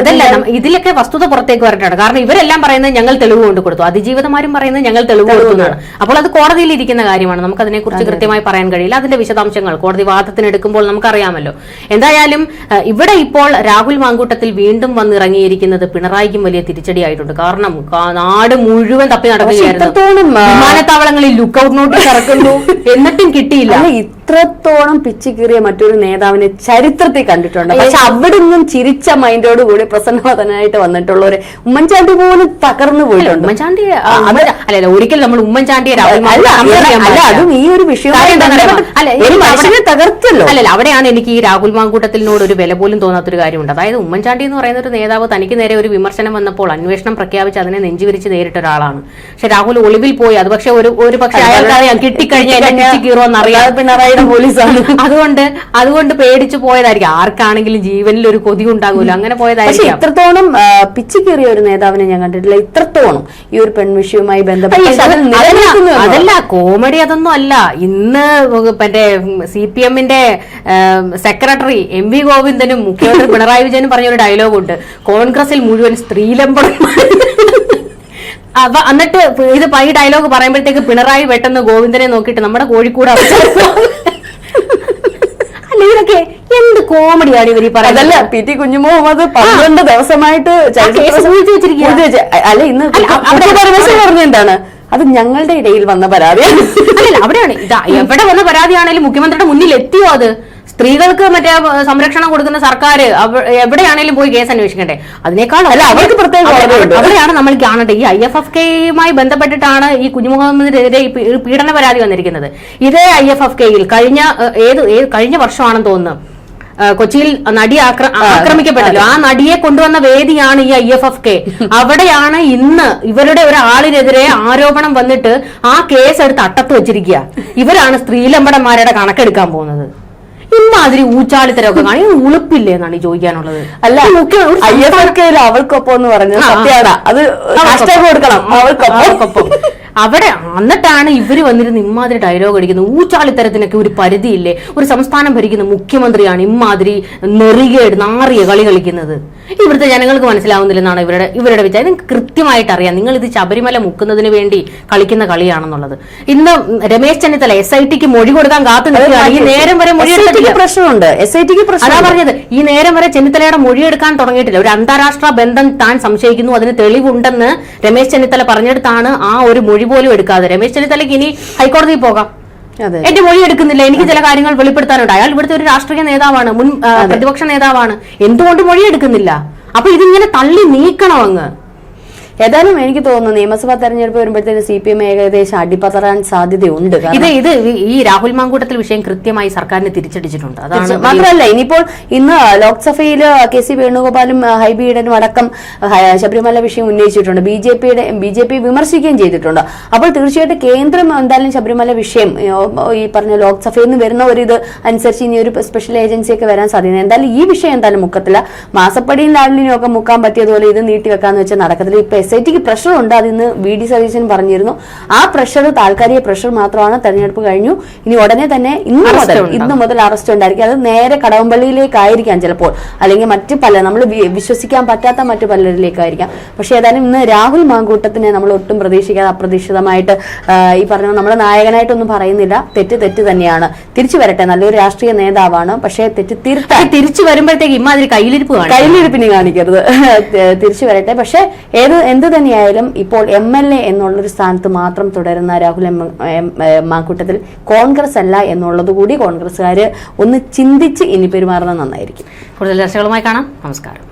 S2: അതല്ല, ഇതിലൊക്കെ വസ്തുത പുറത്തേക്ക് വരട്ടാണ്. കാരണം ഇവരെല്ലാം പറയുന്നത് ഞങ്ങൾ തെളിവ് കൊണ്ട് കൊടുത്തു. അതിജീവിതമാരും പറയുന്നത് ഞങ്ങൾ തെളിവ് കൊടുത്തു. അപ്പോൾ അത് കോടതിയിൽ ഇരിക്കുന്ന കാര്യമാണ് നമുക്ക് അതിനെക്കുറിച്ച് കൃത്യമായി പറയാൻ കഴിയില്ല. അതിന്റെ വിശദാംശങ്ങൾ കോടതി വാദത്തിന് എടുക്കുമ്പോൾ നമുക്കറിയാമല്ലോ. എന്തായാലും ഇവിടെ ഇപ്പോൾ രാഹുൽ മാങ്കൂട്ടത്തിൽ വീണ്ടും വന്നിറങ്ങിയിരിക്കുന്നത് പിണറായിക്കും വലിയ തിരിച്ചടിയായിട്ടുണ്ട്. കാരണം നാട് മുഴുവൻ തപ്പി നടക്കുകയായിരുന്നു. വിമാനത്താവളങ്ങളിൽ ലുക്കൗട്ട് നോട്ടീസ് ഇറക്കുന്നു. എന്നിട്ടും കിട്ടിയില്ല.
S1: ഇത്രത്തോളം പിച്ചു കീറിയ മറ്റൊരു നേതാവിനെ ചരിത്രത്തിൽ കണ്ടിട്ടുണ്ട്. പക്ഷെ അവിടെ നിന്നും ചിരിച്ച മൈൻഡോട് കൂടി പ്രസന്നവതനായിട്ട് വന്നിട്ടുള്ള ഒരു ഉമ്മൻചാണ്ടി പോലും തകർന്നു പോയിട്ടുണ്ട്.
S2: ഉമ്മൻചാണ്ടി അല്ലല്ല ഒരിക്കൽ നമ്മൾ ഉമ്മൻചാണ്ടിയെ രാഹുൽ
S1: അല്ല. അതും ഈ ഒരു വിഷയം തകർത്തല്ലോ.
S2: അല്ലല്ല അവിടെയാണ് എനിക്ക് ഈ രാഹുൽ മാങ്കൂട്ടത്തിനോട് ഒരു വില പോലും തോന്നാത്തൊരു കാര്യമുണ്ട്. അതായത് ഉമ്മൻചാണ്ടി എന്ന് പറയുന്ന ഒരു നേതാവ് തനിക്ക് നേരെ ഒരു വിമർശനം വന്നപ്പോൾ അന്വേഷണം പ്രഖ്യാപിച്ച് അതിനെ നെഞ്ചുവിരിച്ച് നേരിട്ട ഒരാളാണ്. പക്ഷെ രാഹുൽ ഒളിവിൽ പോയി. അത് പക്ഷെ ഒരു ഒരു പക്ഷെ അയാൾക്ക് അറിയാം കിട്ടിക്കഴിഞ്ഞാൽ എന്നെ
S1: പിണറായിയുടെ പോലീസാണ്.
S2: അതുകൊണ്ട് അതുകൊണ്ട് പേടിച്ചു പോയതായിരിക്കും. ആർക്കാണെങ്കിലും ജീവനിൽ ഒരു കൊതി ഉണ്ടാകുമല്ലോ. അങ്ങനെ പോയതായിരിക്കും.
S1: ഇത്രത്തോളം പിച്ചിക്കേറിയ പിച്ചു കീറിയ ഒരു നേതാവിനെ ഞാൻ കണ്ടിട്ടില്ല. ഇത്രത്തോളം ഈ ഒരു പെൺവിഷയവുമായി ബന്ധപ്പെട്ട്
S2: അതല്ല കോമഡി അതൊന്നും അല്ല. ഇന്ന് മറ്റേ സി പി എമ്മിന്റെ സെക്രട്ടറി എം വി ഗോവിന്ദനും മുഖ്യമന്ത്രി പിണറായി വിജയനും പറഞ്ഞൊരു ഡയലോഗുണ്ട്. കോൺഗ്രസിൽ മുഴുവൻ സ്ത്രീലംബം അപ്പൊ എന്നിട്ട് ഇത് ഈ ഡയലോഗ് പറയുമ്പോഴത്തേക്ക് പിണറായി പെട്ടെന്ന് ഗോവിന്ദനെ നോക്കിയിട്ട് നമ്മുടെ കോഴിക്കോട് അല്ല ഇതൊക്കെ എന്ത് കോമഡിയാണ് ഇവർ
S1: അതല്ല പി ടി അത് പന്ത്രണ്ട് ദിവസമായിട്ട് അല്ല ഇന്ന് പറഞ്ഞ എന്താണ്? അത് ഞങ്ങളുടെ ഇടയിൽ വന്ന പരാതിയാണ്.
S2: അല്ലല്ല അവിടെയാണ്. ഇതാ എവിടെ വന്ന പരാതിയാണെങ്കിലും മുഖ്യമന്ത്രിയുടെ മുന്നിൽ എത്തിയോ അത്? സ്ത്രീകൾക്ക് മറ്റേ സംരക്ഷണം കൊടുക്കുന്ന സർക്കാർ എവിടെയാണെങ്കിലും പോയി കേസ് അന്വേഷിക്കട്ടെ അതിനേക്കാൾ
S1: അല്ല, അവർക്ക് പ്രത്യേക.
S2: അവിടെയാണ് നമ്മൾ കാണേണ്ടത്. ഈ ഐ എഫ് എഫ് കെയുമായി ബന്ധപ്പെട്ടിട്ടാണ് ഈ കുഞ്ഞുമുഹമ്മദിനെതിരെ പീഡന പരാതി വന്നിരിക്കുന്നത്. ഇതേ ഐ എഫ് എഫ് കെയിൽ കഴിഞ്ഞ ഏത് കഴിഞ്ഞ വർഷമാണെന്ന് തോന്നുന്നു. കൊച്ചിയിൽ നടി ആക്ര- ആക്രമിക്കപ്പെട്ടല്ലോ. ആ നടിയെ കൊണ്ടുവന്ന വേദിയാണ് ഈ ഐ എഫ് എഫ് കെ. അവിടെയാണ് ഇന്ന് ഇവരുടെ ഒരാളിനെതിരെ ആരോപണം വന്നിട്ട് ആ കേസ് എടുത്ത് അട്ടത്ത് വെച്ചിരിക്കുക. ഇവരാണ് സ്ത്രീലമ്പടന്മാരുടെ കണക്കെടുക്കാൻ പോകുന്നത്. ഇമാതിരി ഊച്ചാളിത്തരമൊക്കെ കാണാൻ ഉളുപ്പില്ലേ എന്നാണ് ചോദിക്കാനുള്ളത്.
S1: അല്ല കെയിൽ അവൾക്കൊപ്പം എന്ന് പറഞ്ഞത്. സത്യമാണ്. അത് കൊടുക്കണം അവൾക്കൊപ്പം.
S2: അവിടെ എന്നിട്ടാണ് ഇവർ വന്നിരുന്ന് ഇമ്മാതിരി ഡയലോഗ് അടിക്കുന്നത് ഊച്ചാളിത്തരത്തിനൊക്കെ ഒരു പരിധിയില്ലേ? ഒരു സംസ്ഥാനം ഭരിക്കുന്ന മുഖ്യമന്ത്രിയാണ് ഇമ്മാതിരി നെറികേട് നാറിയ കളി കളിക്കുന്നത്. ഇവിടുത്തെ ജനങ്ങൾക്ക് മനസ്സിലാവുന്നില്ലെന്നാണ് ഇവരുടെ ഇവരുടെ വിചാരം. നിങ്ങൾക്ക് കൃത്യമായിട്ട് അറിയാം. നിങ്ങൾ ഇത് ശബരിമല മുക്കുന്നതിന് വേണ്ടി കളിക്കുന്ന കളിയാണെന്നുള്ളത്. ഇന്ന് രമേശ് ചെന്നിത്തല എസ് ഐ ടിക്ക് മൊഴി കൊടുക്കാൻ കാത്തു നിൽക്കുകയാണ്. ഈ നേരം വരെ മൊഴി
S1: പ്രശ്നമുണ്ട്. എസ് ഐ ടിക്ക്
S2: അതാ പറഞ്ഞത്. ഈ നേരം വരെ ചെന്നിത്തലയുടെ മൊഴിയെടുക്കാൻ തുടങ്ങിയിട്ടില്ല. ഒരു അന്താരാഷ്ട്ര ബന്ധം താൻ സംശയിക്കുന്നു. അതിന് തെളിവുണ്ടെന്ന് രമേശ് ചെന്നിത്തല പറഞ്ഞെടുത്താണ് ആ ഒരു മൊഴി പോലും എടുക്കാതെ. രമേശ് ചെന്നിത്തലയ്ക്ക് ഇനി ഹൈക്കോടതിയിൽ പോകാം. എന്റെ മൊഴി എടുക്കുന്നില്ല. എനിക്ക് ചില കാര്യങ്ങൾ വെളിപ്പെടുത്താനുണ്ട്. അയാൾ ഇവിടുത്തെ ഒരു രാഷ്ട്രീയ നേതാവാണ്. മുൻ പ്രതിപക്ഷ നേതാവാണ്. എന്തുകൊണ്ട് മൊഴി എടുക്കുന്നില്ല? അപ്പൊ ഇതിങ്ങനെ തള്ളി നീക്കണം അങ്ങ്?
S1: ഏതായാലും എനിക്ക് തോന്നുന്നു നിയമസഭാ തെരഞ്ഞെടുപ്പ് വരുമ്പോഴത്തേന് സി പി എം ഏകദേശം അടിപതറാൻ സാധ്യതയുണ്ട്.
S2: ഇത് ഇത് ഈ രാഹുൽ മാങ്കൂട്ടത്തിൽ വിഷയം കൃത്യമായി സർക്കാരിനെ തിരിച്ചടിച്ചിട്ടുണ്ട്. അതാണ്
S1: മാത്രമല്ല ഇനിയിപ്പോൾ ഇന്ന് ലോക്സഭയിൽ കെ സി വേണുഗോപാലും ഹൈബി ഈഡനും അടക്കം ശബരിമല വിഷയം ഉന്നയിച്ചിട്ടുണ്ട്. ബി ജെ പിയുടെ ബി ജെ പി വിമർശിക്കുകയും ചെയ്തിട്ടുണ്ട്. അപ്പോൾ തീർച്ചയായിട്ടും കേന്ദ്രം എന്തായാലും ശബരിമല വിഷയം ഈ, പറഞ്ഞ ലോക്സഭയിൽ നിന്ന് വരുന്ന ഒരു ഇത് അനുസരിച്ച് ഇനി ഒരു സ്പെഷ്യൽ ഏജൻസിയൊക്കെ വരാൻ സാധ്യത എന്തായാലും ഈ വിഷയം എന്തായാലും മുക്കത്തില്ല. മാസപ്പടിയും ലാവലിനും ഒക്കെ മുക്കാൻ പറ്റിയതുപോലെ ഇത് നീട്ടിവെക്കാന്ന് വെച്ചാൽ നടക്കത്തില്ല. ഇപ്പൊ എസ് ഐ ടിക്ക് പ്രഷർ ഉണ്ട് അതിന്ന് വി ഡി സതീശൻ പറഞ്ഞിരുന്നു. ആ പ്രഷർ താൽക്കാലിക പ്രഷർ മാത്രമാണ് തെരഞ്ഞെടുപ്പ് കഴിഞ്ഞു. ഇനി ഉടനെ തന്നെ ഇന്ന് മുതൽ. ഇന്ന് മുതൽ അറസ്റ്റ് ഉണ്ടായിരിക്കും. അത് നേരെ കടവമ്പള്ളിയിലേക്കായിരിക്കാം ചിലപ്പോൾ. അല്ലെങ്കിൽ മറ്റ് പല നമ്മൾ വിശ്വസിക്കാൻ പറ്റാത്ത മറ്റു പലരിലേക്കായിരിക്കാം. പക്ഷെ ഏതായാലും ഇന്ന് രാഹുൽ മാങ്കൂട്ടത്തിനെ നമ്മൾ ഒട്ടും പ്രതീക്ഷിക്കാതെ അപ്രതീക്ഷിതമായിട്ട് ഈ പറഞ്ഞ നമ്മുടെ നായകനായിട്ടൊന്നും പറയുന്നില്ല. തെറ്റ് തെറ്റ് തന്നെയാണ്. തിരിച്ചു വരട്ടെ. നല്ലൊരു രാഷ്ട്രീയ നേതാവാണ്. പക്ഷേ തെറ്റ് തിരുത്താൻ
S2: തിരിച്ചു വരുമ്പോഴത്തേക്ക് ഇമാതിരി കയ്യിലിരിപ്പ്
S1: കയ്യിലിരിപ്പിന് കാണിക്കരുത്. തിരിച്ചു വരട്ടെ. പക്ഷെ ഏത് എന്ത് തന്നെയായാലും ഇപ്പോൾ എം എൽ എ എന്നുള്ളൊരു സ്ഥാനത്ത് മാത്രം തുടരുന്ന രാഹുൽ മാക്കൂട്ടത്തിൽ കോൺഗ്രസ് അല്ല എന്നുള്ളത് കൂടി കോൺഗ്രസ്സുകാർ ഒന്ന് ചിന്തിച്ച് ഇനി പെരുമാറുന്നത് നന്നായിരിക്കും.
S2: കൂടുതൽ ചർച്ചകളുമായി കാണാം. നമസ്കാരം.